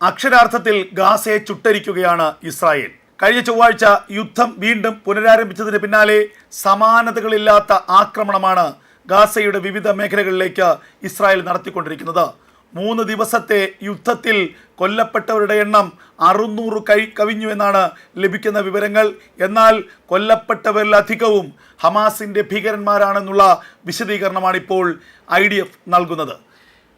അക്ഷരാർത്ഥത്തിൽ ഗാസയെ ചുട്ടരിക്കുകയാണ് ഇസ്രായേൽ. കഴിഞ്ഞ ചൊവ്വാഴ്ച യുദ്ധം വീണ്ടും പുനരാരംഭിച്ചതിന് പിന്നാലെ സമാനതകളില്ലാത്ത ആക്രമണമാണ് ഗാസയുടെ വിവിധ മേഖലകളിലേക്ക് ഇസ്രായേൽ നടത്തിക്കൊണ്ടിരിക്കുന്നത്. മൂന്ന് ദിവസത്തെ യുദ്ധത്തിൽ കൊല്ലപ്പെട്ടവരുടെ എണ്ണം അറുന്നൂറ് കൈ കവിഞ്ഞു എന്നാണ് ലഭിക്കുന്ന വിവരങ്ങൾ. എന്നാൽ കൊല്ലപ്പെട്ടവരിലധികവും ഹമാസിന്റെ ഭീകരന്മാരാണെന്നുള്ള വിശദീകരണമാണ് ഇപ്പോൾ ഐ നൽകുന്നത്.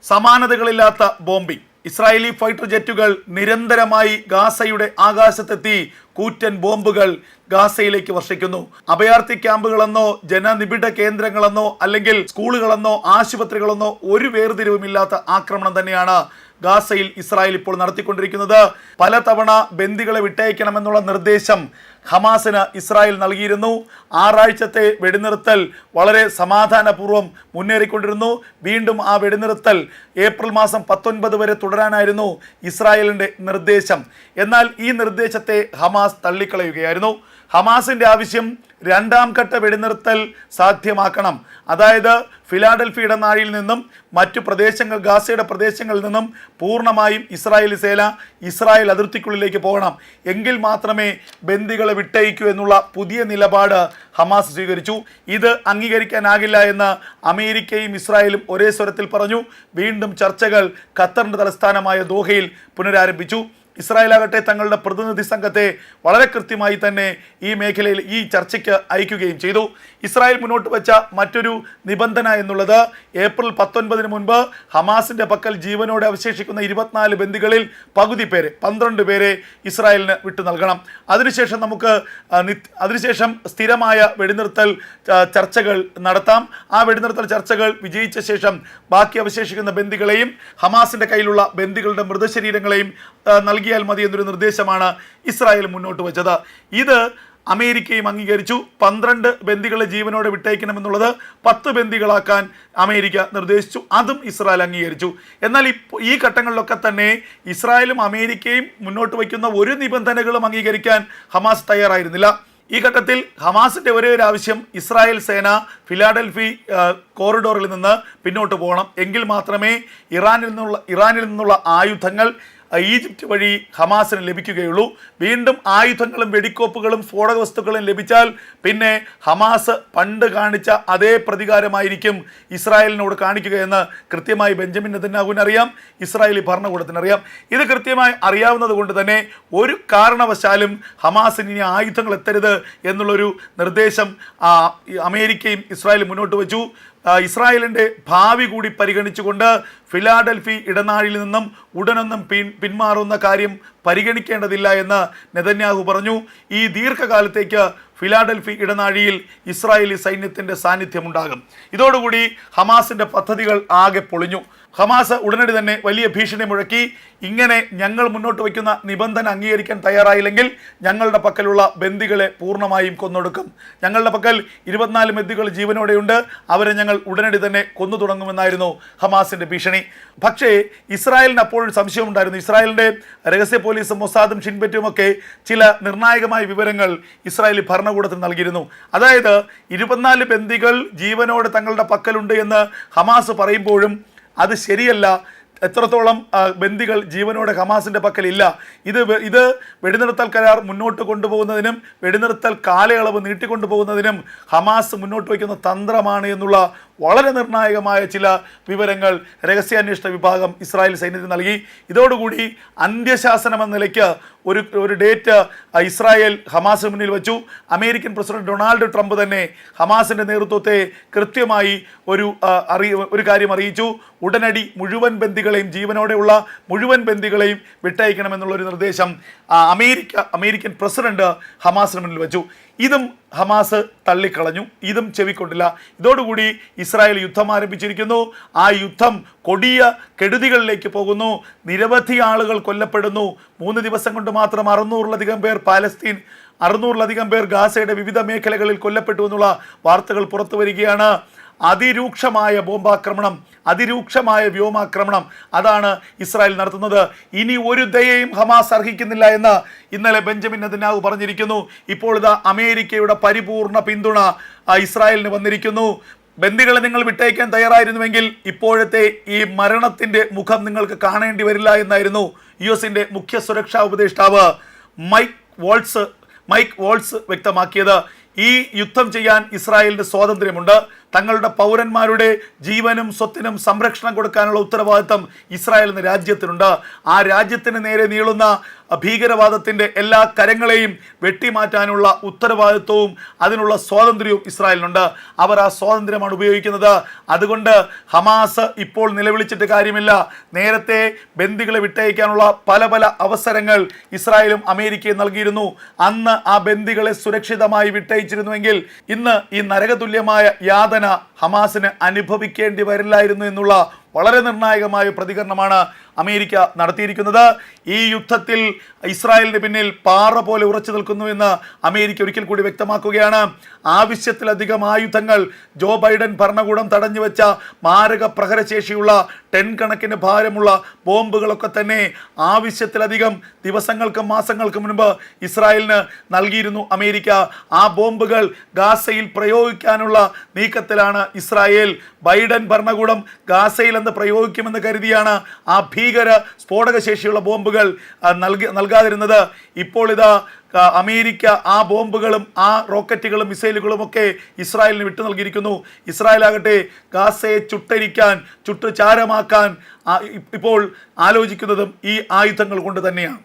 സമാനതകളില്ലാത്ത ബോംബിംഗ്. ഇസ്രായേലി ഫൈറ്റർ ജെറ്റുകൾ നിരന്തരമായി ഗാസയുടെ ആകാശത്തെത്തി കൂറ്റൻ ബോംബുകൾ ഗാസയിലേക്ക് വർഷിക്കുന്നു. അഭയാർത്ഥി ക്യാമ്പുകളെന്നോ ജനനിബിഡ കേന്ദ്രങ്ങളെന്നോ അല്ലെങ്കിൽ സ്കൂളുകളെന്നോ ആശുപത്രികളെന്നോ ഒരു വേർതിരിവുമില്ലാത്ത ആക്രമണം തന്നെയാണ് ഗാസയിൽ ഇസ്രായേൽ ഇപ്പോൾ നടത്തിക്കൊണ്ടിരിക്കുന്നത്. പലതവണ ബന്ദികളെ വിട്ടയക്കണമെന്നുള്ള നിർദ്ദേശം ഹമാസിന് ഇസ്രായേൽ നൽകിയിരുന്നു. ആറാഴ്ചത്തെ വെടിനിർത്തൽ വളരെ സമാധാനപൂർവം മുന്നേറിക്കൊണ്ടിരുന്നു. വീണ്ടും ആ വെടിനിർത്തൽ ഏപ്രിൽ മാസം പത്തൊൻപത് വരെ തുടരാനായിരുന്നു ഇസ്രായേലിന്റെ നിർദ്ദേശം. എന്നാൽ ഈ നിർദ്ദേശത്തെ ഹമാസ് തള്ളിക്കളയുകയായിരുന്നു. ഹമാസിന്റെ ആവശ്യം രണ്ടാം ഘട്ട വെടിനിർത്തൽ സാധ്യമാക്കണം. അതായത് ഫിലാഡൽഫിയുടെ നാഴിയിൽ നിന്നും മറ്റു പ്രദേശങ്ങൾ ഗാസയുടെ പ്രദേശങ്ങളിൽ നിന്നും പൂർണമായും ഇസ്രായേലി സേന ഇസ്രായേൽ അതിർത്തിക്കുള്ളിലേക്ക് പോകണം. എങ്കിൽ മാത്രമേ ബന്ദികളെ വിട്ടയക്കൂ എന്നുള്ള പുതിയ നിലപാട് ഹമാസ് സ്വീകരിച്ചു. ഇത് അംഗീകരിക്കാനാകില്ല എന്ന് അമേരിക്കയും ഇസ്രായേലും ഒരേ സ്വരത്തിൽ പറഞ്ഞു. വീണ്ടും ചർച്ചകൾ ഖത്തറിന്റെ തലസ്ഥാനമായ ദോഹയിൽ പുനരാരംഭിച്ചു. ഇസ്രായേലാകട്ടെ തങ്ങളുടെ പ്രതിനിധി സംഘത്തെ വളരെ കൃത്യമായി തന്നെ ഈ മേഖലയിൽ ഈ ചർച്ചയ്ക്ക് അയക്കുകയും ചെയ്തു. ഇസ്രായേൽ മുന്നോട്ട് വെച്ച മറ്റൊരു നിബന്ധന എന്നുള്ളത് ഏപ്രിൽ പത്തൊൻപതിന് മുൻപ് ഹമാസിന്റെ പക്കൽ ജീവനോടെ അവശേഷിക്കുന്ന ഇരുപത്തിനാല് ബന്ദികളിൽ പകുതി പേരെ പന്ത്രണ്ട് പേരെ ഇസ്രായേലിന് വിട്ടു നൽകണം. അതിനുശേഷം നമുക്ക് അതിനുശേഷം സ്ഥിരമായ വെടിനിർത്തൽ ചർച്ചകൾ നടത്താം. ആ വെടിനിർത്തൽ ചർച്ചകൾ വിജയിച്ച ശേഷം ബാക്കി അവശേഷിക്കുന്ന ബന്ദികളെയും ഹമാസിന്റെ കയ്യിലുള്ള ബന്ദികളുടെ മൃതശരീരങ്ങളെയും ആ, നൽകിയാൽ മതി എന്നൊരു നിർദ്ദേശമാണ് ഇസ്രായേൽ മുന്നോട്ട് വെച്ചത്. ഇത് അമേരിക്കയും അംഗീകരിച്ചു. പന്ത്രണ്ട് ബന്ദികളെ ജീവനോടെ വിട്ടയക്കണമെന്നുള്ളത് പത്ത് ബന്ദികളാക്കാൻ അമേരിക്ക നിർദ്ദേശിച്ചു. അതും ഇസ്രായേൽ അംഗീകരിച്ചു. എന്നാൽ ഈ ഘട്ടങ്ങളിലൊക്കെ തന്നെ ഇസ്രായേലും അമേരിക്കയും മുന്നോട്ട് വയ്ക്കുന്ന ഒരു നിബന്ധനകളും അംഗീകരിക്കാൻ ഹമാസ് തയ്യാറായിരുന്നില്ല. ഈ ഘട്ടത്തിൽ ഹമാസിന്റെ ഒരേ ഒരു ആവശ്യം ഇസ്രായേൽ സേന ഫിലാഡൽഫി കോറിഡോറിൽ നിന്ന് പിന്നോട്ട് പോകണം. എങ്കിൽ മാത്രമേ ഇറാനിൽ നിന്നുള്ള ഇറാനിൽ നിന്നുള്ള ആയുധങ്ങൾ ഈജിപ്റ്റ് വഴി ഹമാസിന് ലഭിക്കുകയുള്ളൂ. വീണ്ടും ആയുധങ്ങളും വെടിക്കോപ്പുകളും സ്ഫോടക വസ്തുക്കളും ലഭിച്ചാൽ പിന്നെ ഹമാസ് പണ്ട് കാണിച്ച അതേ പ്രതികാരമായിരിക്കും ഇസ്രായേലിനോട് കാണിക്കുകയെന്ന് കൃത്യമായി ബെഞ്ചമിൻ നെതന്യാഹുവിന് അറിയാം. ഇസ്രായേലി ഭരണകൂടത്തിന് അറിയാം. ഇത് കൃത്യമായി അറിയാവുന്നത് കൊണ്ട് തന്നെ ഒരു കാരണവശാലും ഹമാസിന് ഇനി ആയുധങ്ങൾ എത്തരുത് എന്നുള്ളൊരു നിർദ്ദേശം അമേരിക്കയും ഇസ്രായേലും മുന്നോട്ട് വെച്ചു. ഇസ്രായേലിന്റെ ഭാവി കൂടി പരിഗണിച്ചുകൊണ്ട് ഫിലാഡൽഫി ഇടനാഴിയിൽ നിന്നും ഉടനൊന്നും പിൻ പിന്മാറുന്ന കാര്യം പരിഗണിക്കേണ്ടതില്ല എന്ന് നെതന്യാഹു പറഞ്ഞു. ഈ ദീർഘകാലത്തേക്ക് ഫിലാഡൽഫി ഇടനാഴിയിൽ ഇസ്രായേലി സൈന്യത്തിന്റെ സാന്നിധ്യമുണ്ടാകും. ഇതോടുകൂടി ഹമാസിന്റെ പദ്ധതികൾ ആകെ പൊളിഞ്ഞു. ഹമാസ് ഉടനടി തന്നെ വലിയ ഭീഷണി മുഴക്കി. ഇങ്ങനെ ഞങ്ങൾ മുന്നോട്ട് വയ്ക്കുന്ന നിബന്ധന അംഗീകരിക്കാൻ തയ്യാറായില്ലെങ്കിൽ ഞങ്ങളുടെ പക്കലുള്ള ബന്ദികളെ പൂർണമായും കൊന്നൊടുക്കും. ഞങ്ങളുടെ പക്കൽ ഇരുപത്തിനാല് ബന്ദികൾ ജീവനോടെയുണ്ട്. അവരെ ഞങ്ങൾ ഉടനടി തന്നെ കൊന്നു തുടങ്ങുമെന്നായിരുന്നു ഹമാസിന്റെ ഭീഷണി. പക്ഷേ ഇസ്രായേലിന് അപ്പോൾ സംശയമുണ്ടായിരുന്നു. ഇസ്രായേലിന്റെ രഹസ്യ പോലീസും മൊസാദും ഷിൻബറ്റും ഒക്കെ ചില നിർണായകമായ വിവരങ്ങൾ ഇസ്രായേലി ഭരണകൂടത്തിന് നൽകിയിരുന്നു. അതായത് ഇരുപത്തിനാല് ബന്ദികൾ ജീവനോടെ തങ്ങളുടെ പക്കലുണ്ട് എന്ന് ഹമാസ് പറയുമ്പോഴും അത് ശരിയല്ല. എത്രത്തോളം ബന്ദികൾ ജീവനോടെ ഹമാസിന്റെ പക്കലില്ല. ഇത് ഇത് വെടിനിർത്തൽ കരാർ മുന്നോട്ട് കൊണ്ടുപോകുന്നതിനും വെടിനിർത്തൽ കാലയളവ് നീട്ടിക്കൊണ്ടുപോകുന്നതിനും ഹമാസ് മുന്നോട്ട് വയ്ക്കുന്ന തന്ത്രമാണ് എന്നുള്ള വളരെ നിർണായകമായ ചില വിവരങ്ങൾ രഹസ്യാന്വേഷണ വിഭാഗം ഇസ്രായേൽ സൈന്യത്തിന് നൽകി. ഇതോടുകൂടി അന്ത്യശാസനം എന്ന നിലയ്ക്ക് ഒരു ഒരു ഡേറ്റ് ഇസ്രായേൽ ഹമാസിന് മുന്നിൽ വെച്ചു. അമേരിക്കൻ പ്രസിഡന്റ് ഡൊണാൾഡ് ട്രംപ് തന്നെ ഹമാസിന്റെ നേതൃത്വത്തെ കൃത്യമായി ഒരു അറി ഒരു കാര്യം അറിയിച്ചു. ഉടനടി മുഴുവൻ ബന്ദികളെയും ജീവനോടെയുള്ള മുഴുവൻ ബന്ദികളെയും വിട്ടയക്കണമെന്നുള്ളൊരു നിർദ്ദേശം അമേരിക്ക അമേരിക്കൻ പ്രസിഡന്റ് ഹമാസിന് മുന്നിൽ വെച്ചു. ഇതും ഹമാസ് തള്ളിക്കളഞ്ഞു. ഇതും ചെവിക്കൊണ്ടില്ല. ഇതോടുകൂടി ഇസ്രായേൽ യുദ്ധം ആരംഭിച്ചിരിക്കുന്നു. ആ യുദ്ധം കൊടിയ കെടുതികളിലേക്ക് പോകുന്നു. നിരവധി ആളുകൾ കൊല്ലപ്പെടുന്നു. മൂന്ന് ദിവസം കൊണ്ട് മാത്രം അറുന്നൂറിലധികം പേർ പാലസ്തീൻ അറുന്നൂറിലധികം പേർ ഗാസയുടെ വിവിധ മേഖലകളിൽ കൊല്ലപ്പെട്ടു എന്നുള്ള വാർത്തകൾ പുറത്തു വരികയാണ്. അതിരൂക്ഷമായ ബോംബാക്രമണം അതിരൂക്ഷമായ വ്യോമാക്രമണം അതാണ് ഇസ്രായേൽ നടത്തുന്നത്. ഇനി ഒരു ദയയും ഹമാസ് അർഹിക്കുന്നില്ല എന്ന് ഇന്നലെ ബെഞ്ചമിൻ നദിനാവ് പറഞ്ഞിരിക്കുന്നു. ഇപ്പോൾ അമേരിക്കയുടെ പരിപൂർണ പിന്തുണ ഇസ്രായേലിന് വന്നിരിക്കുന്നു. ബന്ദികളെ നിങ്ങൾ വിട്ടയക്കാൻ തയ്യാറായിരുന്നുവെങ്കിൽ ഇപ്പോഴത്തെ ഈ മരണത്തിന്റെ മുഖം നിങ്ങൾക്ക് കാണേണ്ടി വരില്ല എന്നായിരുന്നു യു എസിന്റെ മുഖ്യ സുരക്ഷാ ഉപദേഷ്ടാവ് മൈക്ക് വോൾസ് മൈക്ക് വോൾസ് വ്യക്തമാക്കിയത്. ഈ യുദ്ധം ചെയ്യാൻ ഇസ്രായേലിന് സ്വാതന്ത്ര്യമുണ്ട്. തങ്ങളുടെ പൗരന്മാരുടെ ജീവനും സ്വത്തിനും സംരക്ഷണം കൊടുക്കാനുള്ള ഉത്തരവാദിത്തം ഇസ്രായേൽ എന്ന രാജ്യത്തിനുണ്ട്. ആ രാജ്യത്തിന് നേരെ നീളുന്ന ഭീകരവാദത്തിന്റെ എല്ലാ കരങ്ങളെയും വെട്ടിമാറ്റാനുള്ള ഉത്തരവാദിത്വവും അതിനുള്ള സ്വാതന്ത്ര്യവും ഇസ്രായേലിനുണ്ട്. അവർ ആ സ്വാതന്ത്ര്യമാണ് ഉപയോഗിക്കുന്നത്. അതുകൊണ്ട് ഹമാസ് ഇപ്പോൾ നിലവിളിച്ചിട്ട് കാര്യമില്ല. നേരത്തെ ബന്ദികളെ വിട്ടയക്കാനുള്ള പല പല അവസരങ്ങൾ ഇസ്രായേലും അമേരിക്കയും നൽകിയിരുന്നു. അന്ന് ആ ബന്ദികളെ സുരക്ഷിതമായി വിട്ടയച്ചിരുന്നുവെങ്കിൽ ഇന്ന് ഈ നരകതുല്യമായ യാതന ഹമാസിന് അനുഭവിക്കേണ്ടി വരില്ലായിരുന്നു എന്നുള്ള വളരെ നിർണായകമായ പ്രതികരണമാണ് അമേരിക്ക നടത്തിയിരിക്കുന്നത്. ഈ യുദ്ധത്തിൽ ഇസ്രായേലിന് പിന്നിൽ പാറ പോലെ ഉറച്ചു നിൽക്കുന്നു എന്ന് അമേരിക്ക ഒരിക്കൽ കൂടി വ്യക്തമാക്കുകയാണ്. ആവശ്യത്തിലധികം ആയുധങ്ങൾ ജോ ബൈഡൻ ഭരണകൂടം തടഞ്ഞു വെച്ച മാരക പ്രഹരശേഷിയുള്ള ടെൻ കണക്കിന് ഭാരമുള്ള ബോംബുകളൊക്കെ തന്നെ ആവശ്യത്തിലധികം ദിവസങ്ങൾക്കും മാസങ്ങൾക്കും മുൻപ് ഇസ്രായേലിന് നൽകിയിരുന്നു അമേരിക്ക. ആ ബോംബുകൾ ഗാസയിൽ പ്രയോഗിക്കാനുള്ള നീക്കത്തിലാണ് ഇസ്രായേൽ. ബൈഡൻ ഭരണകൂടം ഗാസയിൽ എന്ന് പ്രയോഗിക്കുമെന്ന് കരുതിയാണ് ആ ഭീകര സ്ഫോടക ശേഷിയുള്ള ബോംബുകൾ നൽകി നൽകാതിരുന്നത്. ഇപ്പോൾ ഇതാ അമേരിക്ക ആ ബോംബുകളും ആ റോക്കറ്റുകളും മിസൈലുകളും ഒക്കെ ഇസ്രായേലിന് വിട്ടു നൽകിയിരിക്കുന്നു. ഇസ്രായേൽ ആകട്ടെ ഗാസയെ ചുട്ടരിക്കാൻ ചുട്ടു ചാരമാക്കാൻ ഇപ്പോൾ ആലോചിക്കുന്നതും ഈ ആയുധങ്ങൾ കൊണ്ട് തന്നെയാണ്.